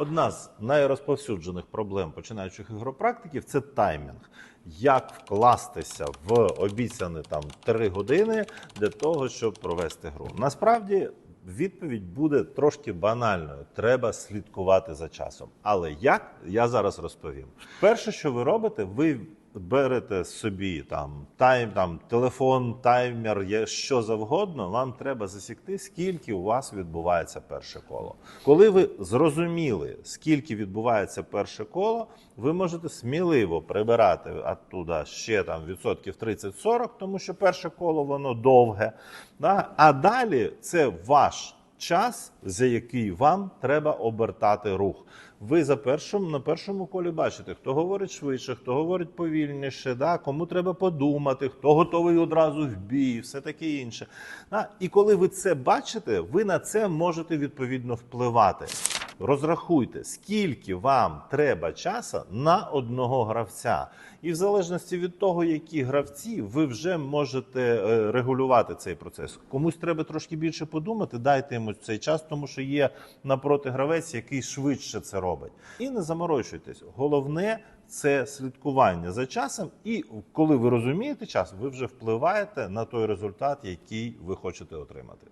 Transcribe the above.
Одна з найрозповсюджених проблем починаючих ігропрактиків це таймінг. Як вкластися в обіцяні там 3 години для того, щоб провести гру. Насправді відповідь буде трошки банальною. Треба слідкувати за часом. Але як я зараз розповім. Перше, що ви робите, ви берете собі там тайм, там телефон, таймер, що завгодно. Вам треба засікти, скільки у вас відбувається перше коло. Коли ви зрозуміли, скільки відбувається перше коло, ви можете сміливо прибирати оттуда ще там відсотків 30-40, тому що перше коло воно довге. Да? А далі це ваш час, за який вам треба обертати рух. Ви за першим на першому колі бачите, хто говорить швидше, хто говорить повільніше, да? кому треба подумати, хто готовий одразу в бій, все таке інше. Да? І коли ви це бачите, ви на це можете відповідно впливати. Розрахуйте, скільки вам треба часу на одного гравця, і в залежності від того, які гравці, ви вже можете е, регулювати цей процес. Комусь треба трошки більше подумати, дайте йому цей час, тому що є напроти гравець, який швидше це робить. І не заморочуйтесь. Головне це слідкування за часом, і коли ви розумієте час, ви вже впливаєте на той результат, який ви хочете отримати.